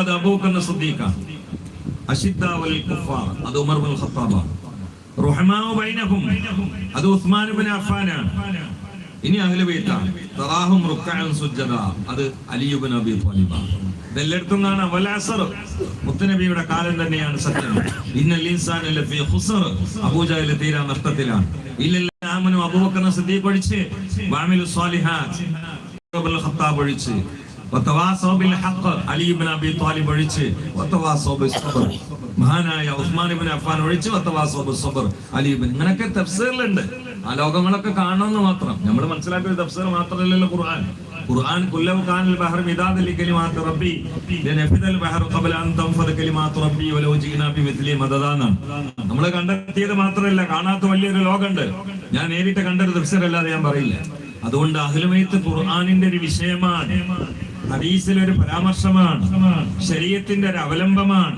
അത് അഷിദ്ദാവൽ കുഫാർ അത് Umar bin ഖത്താബ ബൈനഹും അത് ഉസ്മാൻ ബിൻ അഫ്ഫാനാണ് ഇനി അഹ്ലു ബൈത്താണ് തറാഹും സുജ്ജദ അത് അലി ബിൻ അബി ത്വാലിബ ഇതെല്ലായിടത്തും കാണാം. വൽ അസർ മുത്തനബിയുടെ കാലം തന്നെയാണ് സത്യം. ഇന്നൽ ഇൻസാന ലഫീ ഖുസർ അബൂജഹൽ തീരാ നഷ്ടത്തിലാണ്. ഇല്ലല്ല ആമനു അബൂബക്കർ സിദ്ദീഖ് ഒഴിച്ച് വഅമിലു സ്വാലിഹാത്ത് ഖത്താബ് ഒഴിച്ച്. ഒഴിച്ച് മഹാനായ ഉസ്മാൻ ഇബ്നു അഫ്ഫാൻ ഒഴിച്ച് വതവാസൗ ബിസ് സബ്ർ. അലി ഇബ്നു ഇങ്ങനൊക്കെ തഫ്സീറിലുണ്ട്. ആ ലോകങ്ങളൊക്കെ കാണണമെന്ന് മാത്രം. നമ്മൾ മനസ്സിലാക്കിയ തഫ്സീർ മാത്രമല്ലല്ലോ ഖുർആൻ. ഖുർആൻ കുല്ലു കാനൽ ബഹർ മിദാദ ലികലിമാത്ത് റബ്ബി. ലനഫിദൽ ബഹർ ഖബല അൻ തൻഫദ കലിമാത്ത് റബ്ബി വലൗ ജീനാ ബി മിത്ലി മദദാനാണ് നമ്മൾ കണ്ടെത്തിയത് മാത്രമല്ല കാണാത്ത വലിയൊരു ലോകമുണ്ട്. ഞാൻ നേരിട്ട് കണ്ടൊരു തഫ്സീറല്ലാതെ ഞാൻ പറയില്ല. അതുകൊണ്ട് അഹ്ലുമൈത്ത് ഖുർആനിന്റെ ഒരു വിഷയമാണ്. ഹദീസിൽ ഒരു പരാമർശമാണ്. ശരീരത്തിന്റെ ഒരു അവലംബമാണ്.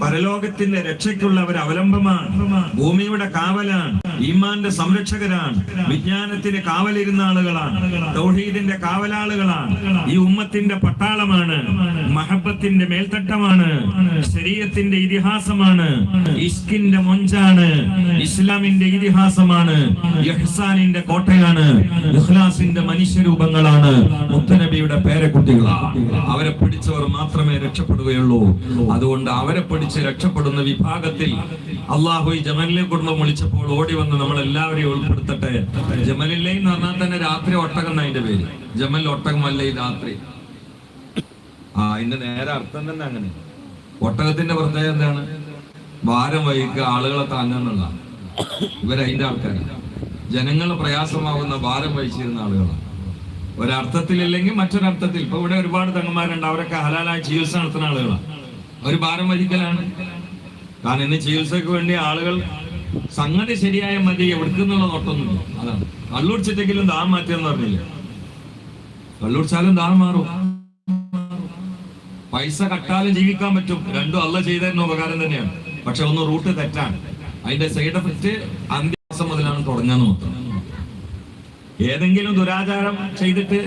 പരലോകത്തിന്റെ രക്ഷയ്ക്കുള്ള ഒരു അവലംബമാണ്. ഭൂമിയുടെ കാവലാണ്. ഈമാന്റെ സംരക്ഷകരാണ്. വിജ്ഞാനത്തിന് കാവലിരുന്ന ആളുകളാണ്. തൗഹീദിന്റെ കാവലാളുകളാണ്. ഈ ഉമ്മത്തിന്റെ പട്ടാളമാണ്. മഹബത്തിന്റെ മേൽത്തട്ടമാണ്. ശരീരത്തിന്റെ ഇതിഹാസമാണ്. ഇഷ്കിന്റെ മൊഞ്ചാണ്. ഇസ്ലാമിന്റെ ഇതിഹാസമാണ്. യഹ്സാനിന്റെ കോട്ടയാണ്. ഇഖ്ലാസിന്റെ മനുഷ്യരൂപങ്ങളാണ്. മുത്തനബിയുടെ പേരക്കുട്ടികളാണ് അവരെ പിടിച്ചവർ മാത്രമേ രക്ഷപ്പെടുകയുള്ളൂ. അതുകൊണ്ട് അവരെ പിടിച്ച് രക്ഷപ്പെടുന്ന വിഭാഗത്തിൽ അള്ളാഹു ഈ ജമലിലെ കുടുംബം വിളിച്ചപ്പോൾ ഓടി വന്ന് നമ്മൾ എല്ലാവരെയും ഉൾപ്പെടുത്തട്ടെ. ജമലില്ലേ എന്ന് പറഞ്ഞാൽ തന്നെ രാത്രി ഒട്ടകം എന്നതിന്റെ പേര്? ജമൽ ഒട്ടകമല്ലേ രാത്രി. ആ അതിന്റെ നേരെ അർത്ഥം തന്നെ അങ്ങനെ. ഒട്ടകത്തിന്റെ പ്രത്യേകത എന്താണ്? ഭാരം വഹിക്കുക ആളുകളെ താങ്ങുന്നുള്ള ഇവരതിന്റെ ആൾക്കാരാണ്. ജനങ്ങൾ പ്രയാസമാകുന്ന ഭാരം വഹിച്ചിരുന്ന ആളുകളാണ്. ഒരർത്ഥത്തിലില്ലെങ്കിൽ മറ്റൊരർത്ഥത്തിൽ. ഇപ്പൊ ഇവിടെ ഒരുപാട് തങ്ങന്മാരുണ്ട്. അവരൊക്കെ ഹലാലായി ചികിത്സ നടത്തുന്ന ആളുകളാണ്. ഒരു ഭാരം വഹിക്കലാണ്. കാരണം ഇന്ന് ചികിത്സക്ക് വേണ്ടി ആളുകൾ സംഗതി ശരിയായ മതി. എവിടുക്കുന്നുള്ള നോട്ടൊന്നുമില്ല അതാണ്. കള്ളുടിച്ചിട്ടെങ്കിലും ദാഹം മാറ്റിയെന്ന് പറഞ്ഞില്ല? കള്ളുടിച്ചാലും ദാഹം മാറും. പൈസ കട്ടാലും ജീവിക്കാൻ പറ്റും. രണ്ടും അല്ല ചെയ്തതിന് ഉപകാരം തന്നെയാണ്. പക്ഷെ ഒന്ന് റൂട്ട് തെറ്റാണ്. അതിന്റെ സൈഡ് എഫക്റ്റ് അന്ത്യമാസം മുതലാണ് തുടങ്ങാന്ന് മാത്രം. ഏതെങ്കിലും ദുരാചാരം ചെയ്തിട്ട്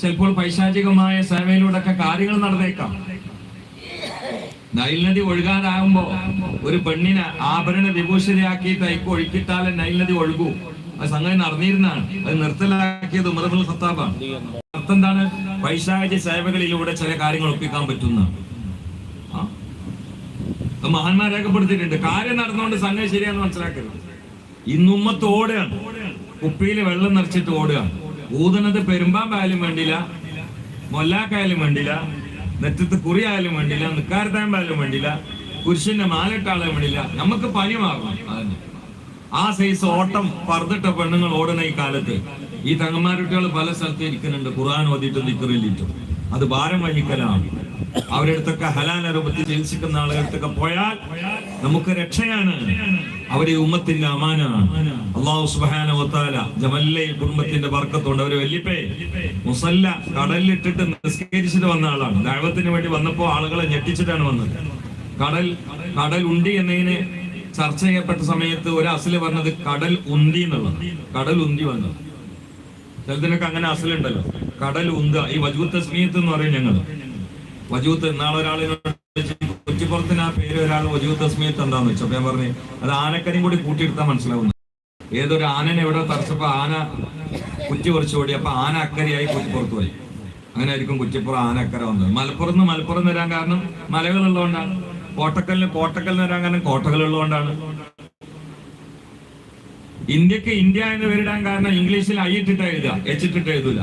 ചിലപ്പോൾ പൈശാചികമായ സേവയിലൂടെ ഒക്കെ കാര്യങ്ങൾ നടന്നേക്കാം. നൈൽ നദി ഒഴുകാനാകുമ്പോ ഒരു പെണ്ണിനെ ആഭരണ വിഭൂഷിതയാക്കിയിട്ട് അയക്ക് ഒഴുക്കിട്ടാലേ നൈൽ നദി ഒഴുകൂ. അത് സംഗതി നടന്നിരുന്നാണ്. അത് നിർത്തലാക്കിയത് ഉമർ ഖത്താബാണ്. അർത്ഥം എന്താണ്? പൈശാചി സേവകളിലൂടെ ചില കാര്യങ്ങൾ ഒപ്പിക്കാൻ പറ്റുന്ന. മഹാന്മാർ രേഖപ്പെടുത്തിയിട്ടുണ്ട്. കാര്യം നടന്നുകൊണ്ട് സംഗതി ശരിയാന്ന് മനസ്സിലാക്കരുത്. ഇന്നുമ്മത്ത് ഓടുകയാണ്. കുപ്പിയിൽ വെള്ളം നിറച്ചിട്ട് ഓടുകയാണ്. ഊതുന്നത് പെരുമ്പാമ്പായാലും വേണ്ടില്ല മൊല്ലാക്കായാലും വേണ്ടില്ല നെറ്റത്ത് കുറിയായാലും വേണ്ടില്ല നിക്കാരത്താമ്പായാലും വേണ്ടില്ല പുരുഷന്റെ മാലട്ടാളും വേണ്ടില്ല നമുക്ക് പനി മാറണം അതന്നെ. ആ സൈസ് ഓട്ടം പറന്നിട്ട പെണ്ണുങ്ങൾ ഓടുന്ന ഈ കാലത്ത്. ഈ തങ്ങന്മാരുട്ടികൾ പല സ്ഥലത്ത് ഇരിക്കുന്നുണ്ട്. ഖുർആൻ ഓതിയിട്ടും ദിക്കറിലിട്ടും അത് ഭാരം വഹിക്കലാണ്. അവരെടുത്തൊക്കെ ഹലാല രൂപത്തിൽ ചികിത്സിക്കുന്ന ആളുകൾക്കൊക്കെ പോയാൽ നമുക്ക് രക്ഷയാണ്. അവരെ ഉമ്മത്തിന്റെ അമാനാണ്. അള്ളാഹു സുബാന ഒത്താല കുടുംബത്തിന്റെ വർക്കത്തുണ്ട് അവർ വല്യപ്പേ മുസല്ല കടലിലിട്ടിട്ട് നിസ്കരിച്ചിട്ട് വന്ന ആളാണ്. ദൈവത്തിന് വേണ്ടി വന്നപ്പോ ആളുകളെ ഞെട്ടിച്ചിട്ടാണ് വന്നത്. കടൽ കടൽ ഉണ്ട് എന്നതിന് ചർച്ച ചെയ്യപ്പെട്ട സമയത്ത് ഒരു അസിൽ പറഞ്ഞത് കടൽ ഉന്തി എന്നുള്ളത് കടൽ ഉന്തി വന്നത്. ചിലതിനൊക്കെ അങ്ങനെ അസിലുണ്ടല്ലോ. കടൽ ഉന്ത. ഈ വജൂത്ത് സ്മീത്ത് എന്ന് പറയും ഞങ്ങൾ വജൂത്ത് നാളെ ഒരാളെ കുറ്റിപ്പുറത്തിന് ആ പേര് ഒരാൾ വജൂത്ത് സ്മീത്ത് എന്താന്ന് വെച്ചു. ഞാൻ പറഞ്ഞു അത് ആനക്കരയും കൂടി കൂട്ടിയെടുത്താൽ മനസ്സിലാവുന്നു ഏതൊരു ആനനെ എവിടെ തറച്ചപ്പോ ആന കുറ്റി കുറച്ച് ഓടി അപ്പൊ ആന അക്കരയായി കുറ്റിപ്പുറത്ത് പോയി. അങ്ങനെ ആയിരിക്കും കുറ്റിപ്പുറം ആന അക്കര വന്നത്. മലപ്പുറത്ത് നിന്ന് മലപ്പുറം വരാൻ കാരണം മലകളുള്ളതുകൊണ്ടാണ്. കോട്ടക്കലിന് കോട്ടക്കലിന് വരാൻ കോട്ടകളുള്ളതുകൊണ്ടാണ് ഇന്ത്യയ്ക്ക് ഇന്ത്യ എന്ന് പേരിടാൻ കാരണം ഇംഗ്ലീഷിൽ ഐ ഇട്ടിട്ട് എഴുതുക എച്ച് ഇട്ടിട്ട് എഴുതൂല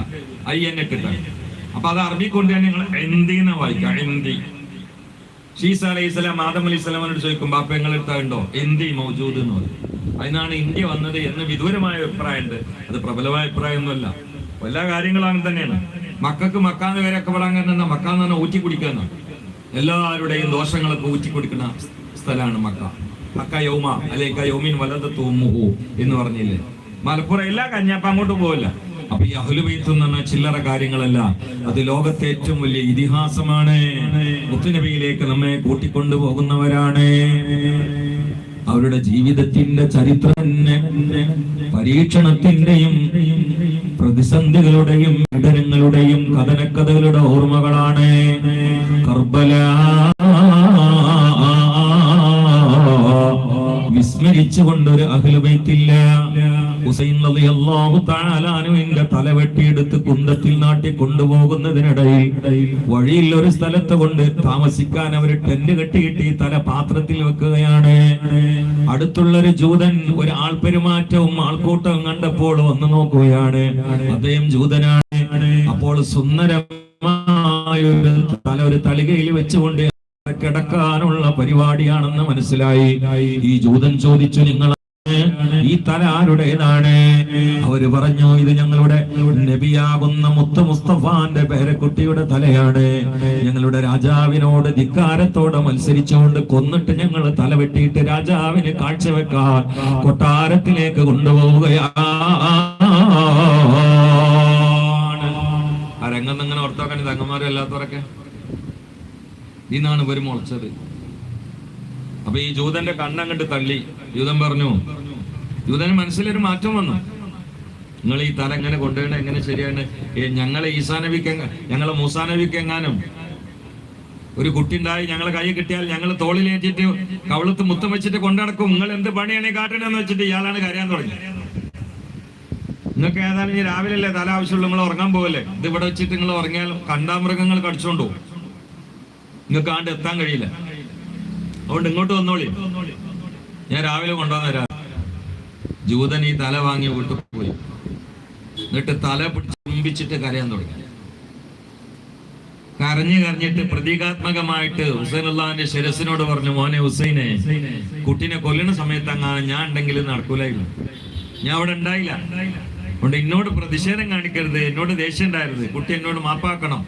ഐ എൻ ഇട്ടിട്ടാണ് അപ്പൊ അത് അറബി കൊണ്ട് തന്നെ നിങ്ങൾ എന്തിനെ വായിക്കാം? എന്തി ഷീസ അലൈഹി സ്വലാം ആദം അലൈഹി സ്വലാമിനോട് ചോദിക്കും ബാപ്പ നിങ്ങൾ ഉണ്ടോ എന്തി മൗജൂദ് എന്ന് പറയും. അതിനാണ് ഇന്ത്യ വന്നത് എന്ന് വിദൂരമായ അഭിപ്രായമുണ്ട് അത് പ്രബലമായ അഭിപ്രായമൊന്നുമല്ല. എല്ലാ കാര്യങ്ങളും അങ്ങനെ തന്നെയാണ്. മക്കൾക്ക് മക്കാന്ന് പേരൊക്കെ പെടാൻ കാരണം മക്കാന്ന് പറഞ്ഞാൽ ഊറ്റി കുടിക്കാന്നാണ്. എല്ലാവരുടെയും ദോഷങ്ങളൊക്കെ ഊറ്റി കൊടുക്കുന്ന സ്ഥലമാണ് മക്ക. മക്ക യൗമ അല്ലെ യൗമീൻ വലത് തൂമുഹു എന്ന് പറഞ്ഞില്ലേ? മലപ്പുറം എല്ലാ കഞ്ഞാപ്പ അങ്ങോട്ട് പോവില്ല. അപ്പൊ ഈ അഹുലുബൈത്ത് എന്ന് പറഞ്ഞ ചില്ലറ കാര്യങ്ങളല്ല അത് ലോകത്തെ ഏറ്റവും വലിയ ഇതിഹാസമാണ്. മുത്തുനബിയിലേക്ക് നമ്മെ കൂട്ടിക്കൊണ്ടു പോകുന്നവരാണ് അവരുടെ ജീവിതത്തിന്റെ ചരിത്രം പരീക്ഷണത്തിന്റെയും പ്രതിസന്ധികളുടെയും പീഡനങ്ങളുടെയും കഥനക്കഥകളുടെ ഓർമ്മകളാണ്. കർബല വിസ്മരിച്ചുകൊണ്ടൊരു അഖിലുബൈത്തില്ല ഹുസൈൻ റളിയല്ലാഹു തആല അനുവിന്റെ തല വെട്ടിയെടുത്ത് കുന്തത്തിൽ നാട്ടി കൊണ്ടുപോകുന്നതിനിടയിൽ വഴിയിൽ ഒരു സ്ഥലത്ത് കൊണ്ട് താമസിക്കാൻ അവർ ടെന്റ് കെട്ടിയിട്ട് ഈ തല പാത്രത്തിൽ വെക്കുകയാണ്. അടുത്തുള്ള ഒരു ജൂതൻ ഒരു ആൾപെരുമാറ്റവും ആൾക്കൂട്ടവും കണ്ടപ്പോൾ വന്നു നോക്കുകയാണ്. അദ്ദേഹം ജൂതനാണ്. അപ്പോൾ സുന്ദരമായ ഒരു തല ഒരു തളികയിൽ വെച്ചുകൊണ്ട് കിടക്കാനുള്ള പരിപാടിയാണെന്ന് മനസ്സിലായി. ഈ ജൂതൻ ചോദിച്ചു നിങ്ങൾ ഈ തല ആരുടേതാണ്? അവർ പറഞ്ഞു ഇത് ഞങ്ങളുടെ നബിയാകുന്ന മുത്ത മുസ്തഫാന്റെ പേരക്കുട്ടിയുടെ തലയാണ്. ഞങ്ങളുടെ രാജാവിനോട് ധിക്കാരത്തോടെ മത്സരിച്ചുകൊണ്ട് കൊന്നിട്ട് ഞങ്ങൾ തല വെട്ടിയിട്ട് രാജാവിന് കാഴ്ചവെക്കാൻ കൊട്ടാരത്തിലേക്ക് കൊണ്ടുപോവുകയാണ്. ആ രംഗം ഇങ്ങനെ ഓർത്താക്കാൻ തങ്ങന്മാരല്ലാത്തവരൊക്കെ. ഇന്നാണ് ഇവർ മുളച്ചത്. അപ്പൊ ഈ ജൂതന്റെ കണ്ണങ്ങട്ട് തള്ളി. ജൂതൻ പറഞ്ഞു ജൂതന് മനസ്സിലൊരു മാറ്റം വന്നു. നിങ്ങൾ ഈ തല എങ്ങനെ കൊണ്ടുപോകണം എങ്ങനെ ശരിയാണ് ഞങ്ങളെ ഈസാ ഞങ്ങളെ മൂസാ എങ്ങാനും ഒരു കുട്ടി ഉണ്ടായി ഞങ്ങളെ കൈ കിട്ടിയാൽ ഞങ്ങൾ തോളിലേറ്റിട്ട് കവളത്ത് മുത്തം വെച്ചിട്ട് കൊണ്ടടക്കും. നിങ്ങൾ എന്ത് പണിയാണ് കാട്ടണെന്ന് വെച്ചിട്ട് ഇയാളാണ് കരയാൻ തുടങ്ങി. നിങ്ങൾക്ക് ഏതായാലും ഈ രാവിലെ അല്ലേ തല ആവശ്യമുള്ളൂ നിങ്ങൾ ഉറങ്ങാൻ പോകല്ലേ ഇത് ഇവിടെ വെച്ചിട്ട് നിങ്ങൾ ഉറങ്ങിയാൽ കണ്ടാമൃഗങ്ങൾ കടിച്ചോണ്ടു നിങ്ങൾക്ക് ആണ്ട് എത്താൻ കഴിയില്ല. അതുകൊണ്ട് ഇങ്ങോട്ട് വന്നോളി. ഞാൻ രാവിലെ കൊണ്ടുവന്നരാ ജൂതൻ ഈ തല വാങ്ങി വീട്ടിൽ പോയി. എന്നിട്ട് തല പിടിച്ച് ചുംബിച്ചിട്ട് കരയാൻ തുടങ്ങി. കരഞ്ഞു കരഞ്ഞിട്ട് പ്രതീകാത്മകമായിട്ട് ഹുസൈൻ അള്ളാഹിന്റെ ശിരസിനോട് പറഞ്ഞു മോനെ ഹുസൈനെ കുട്ടിനെ കൊല്ലുന്ന സമയത്ത് അങ്ങ് ഞാൻ ഉണ്ടെങ്കിൽ നടക്കൂലായിരുന്നു. ഞാൻ അവിടെ ഉണ്ടായില്ല. അതുകൊണ്ട് എന്നോട് പ്രതിഷേധം കാണിക്കരുത് എന്നോട് ദേഷ്യം ഉണ്ടായിരുന്നത് കുട്ടി എന്നോട് മാപ്പാക്കണം.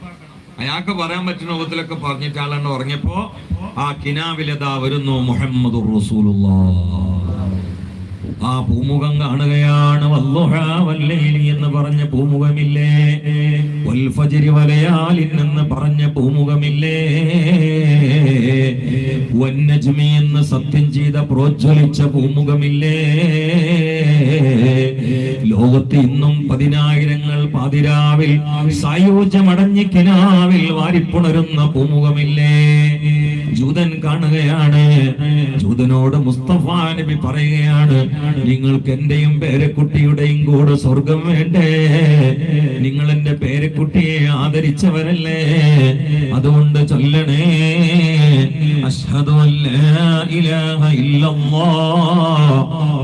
അയാൾക്ക് പറയാൻ പറ്റുന്ന രൂപത്തിലൊക്കെ പറഞ്ഞിട്ട് ഉറങ്ങിയപ്പോ ആ കിനാവിലതാ വരുന്നു മുഹമ്മദ് ആ പൂമുഖം കാണുകയാണ്. എന്ന് പറഞ്ഞ പൂമുഖമില്ലേ? വൽഫജിരി വലയാലിൻ എന്ന് പറഞ്ഞ പൂമുഖമില്ലേ? വന്നജ്മി എന്ന് സത്യം ചെയ്ത പ്രോജ്വലിച്ച പൂമുഖമില്ലേ? ലോകത്ത് ഇന്നും പതിനായിരങ്ങൾ പാതിരാവിൽ സായോജ്യമടഞ്ഞ് കിനാവിൽ വാരിപ്പുണരുന്ന പൂമുഖമില്ലേ? ജൂതൻ കാണുകയാണ്. ജൂതനോട് മുസ്തഫ നബി പറയുകയാണ് നിങ്ങൾക്ക് എന്റെയും പേരക്കുട്ടിയുടെയും കൂടെ സ്വർഗം വേണ്ടേ? നിങ്ങൾ എന്റെ പേരക്കുട്ടിയെ ആദരിച്ചവരല്ലേ? അതുകൊണ്ട് ചൊല്ലണേ. അഷ്ഹദു ഇലാഹ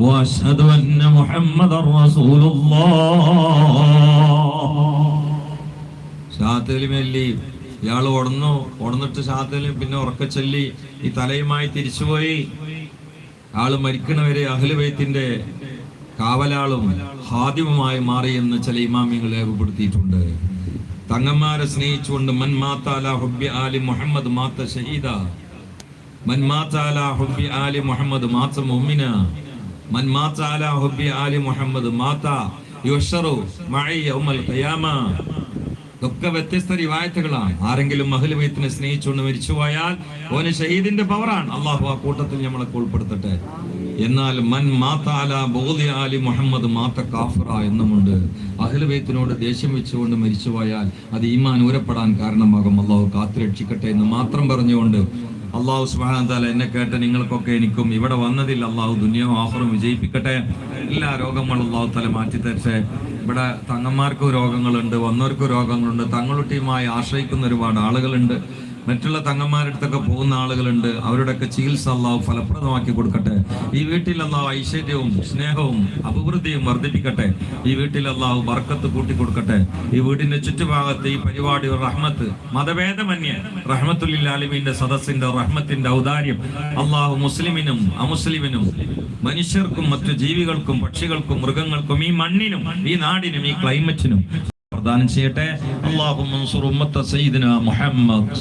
വഅഷ്ഹദു അന്ന മുഹമ്മദർ റസൂലുള്ളാഹ്. ഷാത്തലിമല്ലി ഇയാൾ ഉടന്നു ഉടന്നിട്ട് ഷാത്തലും പിന്നെ ഉറക്കച്ചൊല്ലി ഈ തലയുമായി തിരിച്ചുപോയി. ആൾ മരിക്കണവരെ അഹ്ലുബൈത്തിന്റെ കാവലാളും ഹാദിമുമായി എന്ന് ചില ഇമാമിങ്ങൾ രേഖപ്പെടുത്തിയിട്ടുണ്ട്. തങ്ങന്മാരെ സ്നേഹിച്ചുകൊണ്ട് മൻ മാത്താല ആലി മുഹമ്മദ് മാത്ത ഷഹീദ മൻ മാത്താല ആലി മുഹമ്മദ് മാത്ത മുഅ്മിന മൻ മാത്താല ആലി മുഹമ്മദ് മാത്ത യുഷറു മഴ യൗമൽ ഖിയാമ. ഇതൊക്കെ വ്യത്യസ്ത റിവായത്തുകളാണ്. ആരെങ്കിലും മഹലുബൈത്തിനെ സ്നേഹിച്ചുകൊണ്ട് മരിച്ചുപോയാൽ ഓന് ഷഹീദിന്റെ പവറാണ് അള്ളാഹു ആ കൂട്ടത്തിൽ നമ്മളെ ഉൾപ്പെടുത്തട്ടെ എന്നാൽ മൻ മാതാല ബോധി മുഹമ്മദ് മാത്ത കാഫറ എന്നുമുണ്ട്. അഹ്ലുബൈത്തിനോട് ദേഷ്യം വെച്ചുകൊണ്ട് മരിച്ചുപോയാൽ അത് ഈമാൻ ഊരപ്പെടാൻ കാരണമാകും. അള്ളാഹു കാത്തുരക്ഷിക്കട്ടെ എന്ന് മാത്രം പറഞ്ഞുകൊണ്ട് അള്ളാഹു തആല എന്നെ കേട്ട നിങ്ങൾക്കൊക്കെ എനിക്കും ഇവിടെ വന്നതിൽ അള്ളാഹു ദുനിയാവും ആഹ്റും വിജയിപ്പിക്കട്ടെ. എല്ലാ രോഗങ്ങളും അള്ളാഹു തല മാറ്റി തരട്ടെ. ഇവിടെ തങ്ങന്മാർക്കും രോഗങ്ങളുണ്ട് വന്നവർക്കും രോഗങ്ങളുണ്ട്. തങ്ങളുട്ടിയുമായി ആശ്രയിക്കുന്ന ഒരുപാട് ആളുകളുണ്ട്. മറ്റുള്ള തങ്ങന്മാരടുത്തൊക്കെ പോകുന്ന ആളുകളുണ്ട്. അവരുടെയൊക്കെ ചികിത്സ അള്ളാഹു ഫലപ്രദമാക്കി കൊടുക്കട്ടെ. ഈ വീട്ടിൽ അള്ളാഹു ഐശ്വര്യവും സ്നേഹവും അഭിവൃദ്ധിയും വർദ്ധിപ്പിക്കട്ടെ. ഈ വീട്ടിൽ അള്ളാഹു ബർക്കത്ത് കൂട്ടി കൊടുക്കട്ടെ ഈ വീടിന്റെ ചുറ്റുഭാഗത്ത് ഈ പരിപാടി റഹ്മത്ത് മതഭേദമന്യ റഹ്മത്തുല്ലാലിമിന്റെ സദസ്സിന്റെ റഹ്മത്തിന്റെ ഔദാര്യം. അള്ളാഹു മുസ്ലിമിനും അമുസ്ലിമിനും മനുഷ്യർക്കും മറ്റു ജീവികൾക്കും പക്ഷികൾക്കും മൃഗങ്ങൾക്കും ഈ മണ്ണിനും ഈ നാടിനും ഈ ക്ലൈമറ്റിനും പ്രദാനം ചെയ്യട്ടെ അള്ളാഹു മൻസുർ ഉമ്മത്ത സയ്യിദിന മുഹമ്മദ്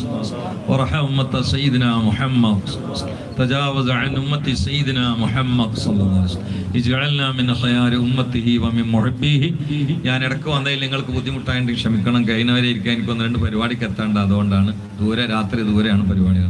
വറഹ ഉമ്മത്ത സയ്യിദിന മുഹമ്മദ് تجاوز عن أمة سيدنا محمد صلى الله عليه وسلم اجعلنا من خيار أمته ومن محبيه ഞാൻ ഇടയ്ക്ക് വന്നതിൽ നിങ്ങൾക്ക് ബുദ്ധിമുട്ടായിട്ട് ക്ഷമിക്കണം കഴിഞ്ഞവരെ ഇരിക്കാൻ എനിക്ക് ഒന്ന് രണ്ട് പരിപാടിക്ക് എത്താണ്ട് അതുകൊണ്ടാണ് ദൂരെ രാത്രി ദൂരെയാണ് പരിപാടികൾ